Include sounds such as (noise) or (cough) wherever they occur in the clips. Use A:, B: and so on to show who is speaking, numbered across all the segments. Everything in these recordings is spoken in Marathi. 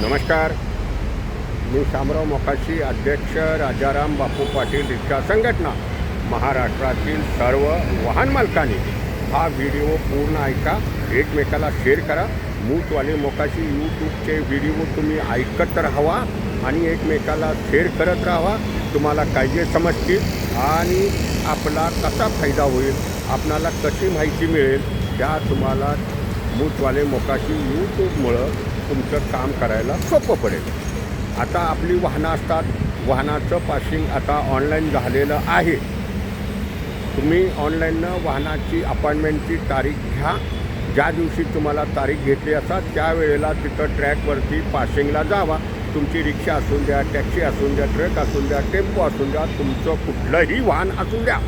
A: नमस्कार. मी शामराव मोकाशी अध्यक्ष राजाराम बापू पाटील रिक्षा संघटना महाराष्ट्रातील सर्व वाहन मालकांनी. हा व्हिडिओ पूर्ण ऐका एकमेकाला शेअर करा. मूतवाले मोकाशी यूट्यूबचे व्हिडिओ तुम्ही ऐकत राहावा आणि एकमेकाला शेअर करत राहावा. तुम्हाला कायदे समजतील आणि आपला कसा फायदा होईल आपणाला कशी माहिती मिळेल त्या तुम्हाला मूतवाले मोकाशी यूट्यूबमुळं तुमचं काम करायला सोपं पडेल. आता आपली वाहनं असतात वाहनाचं पासिंग आता ऑनलाईन झालेलं आहे. तुम्ही ऑनलाईननं वाहनाची अपॉइंटमेंटची तारीख घ्या. ज्या दिवशी तुम्हाला तारीख घेतली असतात त्यावेळेला तिथं ट्रॅकवरती पासिंगला जावा. तुमची रिक्षा असून द्या टॅक्सी असून द्या ट्रक असून द्या टेम्पो असून द्या तुमचं कुठलंही वाहन असून द्या.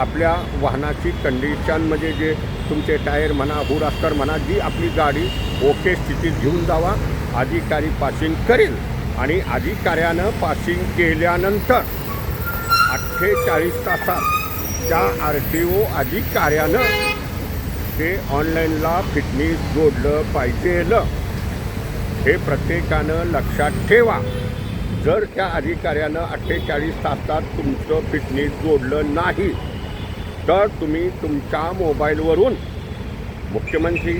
A: आपल्या वाहनाची कंडिशन म्हणजे जे तुमचे टायर म्हणा हुरास्कर म्हणा जी आपली गाडी ओके स्थितीत घेऊन जावा अधिकारी पासिंग करेल. आणि अधिकाऱ्यानं पासिंग केल्यानंतर अठ्ठेचाळीस तासात त्या आर टी ओ अधिकाऱ्यानं ते ऑनलाईनला फिटनेस जोडलं पाहिजे हे प्रत्येकानं लक्षात ठेवा. जर त्या अधिकाऱ्यानं अठ्ठेचाळीस तासात तुमचं फिटनेस जोडलं नाही तर तुम्ही तुमच्या मोबाईलवरून मुख्यमंत्री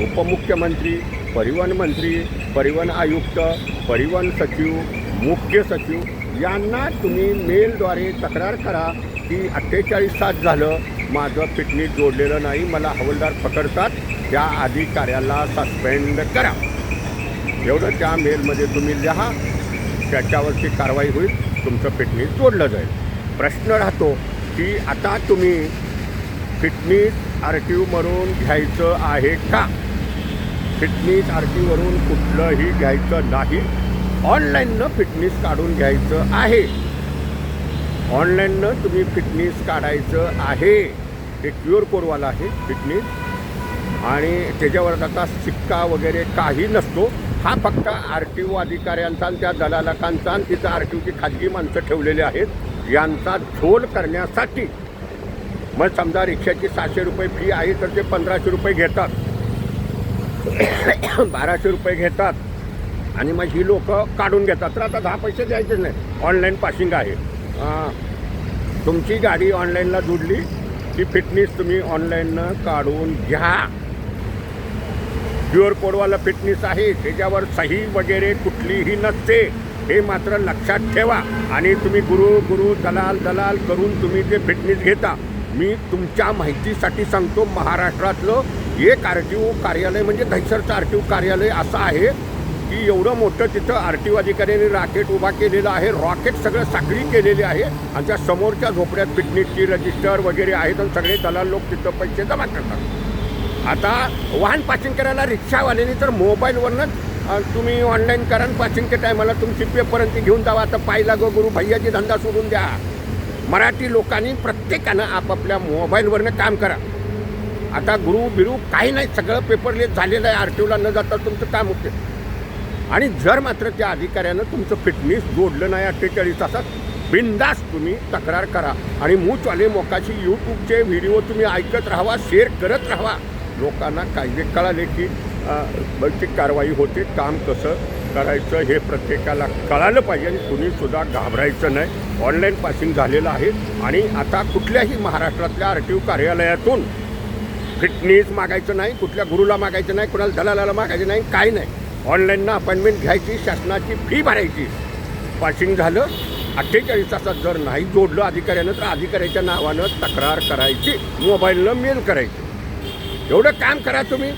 A: उपमुख्यमंत्री परिवहन मंत्री परिवहन आयुक्त परिवहन सचिव मुख्य सचिव यांना तुम्ही मेलद्वारे तक्रार करा की अठ्ठेचाळीस तास झालं माझं फिटनेस जोडलेलं नाही मला हवलदार पकडतात. त्या अधिकाऱ्याला सस्पेंड करा. एवढं त्या मेलमध्ये तुम्ही लिहा. त्याच्यावरची कारवाई होईल. तुमचं फिटनेस जोडलं जाईल. प्रश्न राहतो की आता तुम्ही फिटनेस आर टी ओवरून घ्यायचं आहे का? फिटनेस आर टी ओवरून कुठलंही घ्यायचं नाही. ऑनलाईननं फिटनेस काढून घ्यायचं आहे. ऑनलाईननं तुम्ही फिटनेस काढायचं आहे. हे क्युअर कोडवाला आहे फिटनेस आणि त्याच्यावर आता सिक्का वगैरे काही नसतो. हा फक्त आर टी ओ अधिकाऱ्यांचा आणि त्या दलालकांचा आणि तिथं आर टी ओची खाजगी माणसं ठेवलेली आहेत. यांचा झोल करण्यासाठी. मग समजा रिक्षाची सहाशे रुपये फी आहे तर ते पंधराशे रुपये घेतात. (coughs) बाराशे रुपये घेतात. आणि मग ही लोक काढून घेतात. तर आता दहा पैसे द्यायचेच नाही. ऑनलाईन पासिंग आहे. तुमची गाडी ऑनलाईनला जोडली ती फिटनेस तुम्ही ऑनलाईननं काढून घ्या. क्यू आर कोडवाला फिटनेस आहे. त्याच्यावर सही वगैरे कुठलीही नसते. हे मात्र लक्षात ठेवा आणि तुम्ही गुरु गुरु दलाल दलाल करून तुम्ही ते फिटनेस घेता मी तुमच्या माहितीसाठी सांगतो महाराष्ट्रातलं एक आर टी ओ कार्यालय म्हणजे दहिसरचं आर टी ओ कार्यालय असं आहे की एवढं मोठं तिथं आर टी ओ अधिकाऱ्यांनी राकेट उभा केलेलं आहे रॉकेट सगळं साखळी केलेली आहे आणि त्या समोरच्या झोपड्यात फिटनेसची रजिस्टर वगैरे आहेत आणि सगळे दलाल लोक तिथं पैसे जमा करतात. आता वाहन पासिंग करायला रिक्षावाल्याने तर मोबाईलवरनं तुम्ही ऑनलाईन करा आणि पासिंगच्या टायमाला तुमची पेपरांची घेऊन जावा. आता पाहिला गो गुरु भैयाची धंदा सोडून द्या. मराठी लोकांनी प्रत्येकानं आपापल्या मोबाईलवरनं काम करा. आता गुरु बिरू काही नाही सगळं पेपरलेस झालेलं आहे. आर टी ओला न जाता तुमचं काम होते. आणि जर मात्र त्या अधिकाऱ्यानं तुमचं फिटनेस जोडलं नाही अठ्ठेचाळीस तासात बिंदास तुम्ही तक्रार करा. आणि मूचवाले मोकाची यूट्यूबचे व्हिडिओ तुम्ही ऐकत राहावा शेअर करत राहावा. लोकांना कायदे कळाले की बैठक कारवाई होते काम कसं करायचं हे प्रत्येकाला कळालं पाहिजे आणि कुणीसुद्धा घाबरायचं नाही. ऑनलाईन पासिंग झालेलं आहे आणि आता कुठल्याही महाराष्ट्रातल्या आर टी ओ कार्यालयातून फिटनेस मागायचं नाही कुठल्या गुरुला मागायचं नाही कुणाला दलालाला मागायचं नाही काही नाही. ऑनलाईननं अपॉइंटमेंट घ्यायची शासनाची फी भरायची. पासिंग झालं अठ्ठेचाळीस तासात जर नाही जोडलं अधिकाऱ्यानं तर अधिकाऱ्याच्या नावानं तक्रार करायची मोबाईलनं मेल करायची. एवढं काम करा तुम्ही.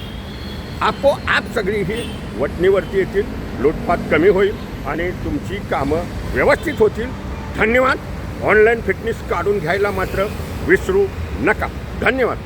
A: आपोआप सगळी ही वटणीवरती येतील लुटपात कमी होईल आणि तुमची कामं व्यवस्थित होतील. धन्यवाद. ऑनलाईन फिटनेस काढून घ्यायला मात्र विसरू नका. धन्यवाद.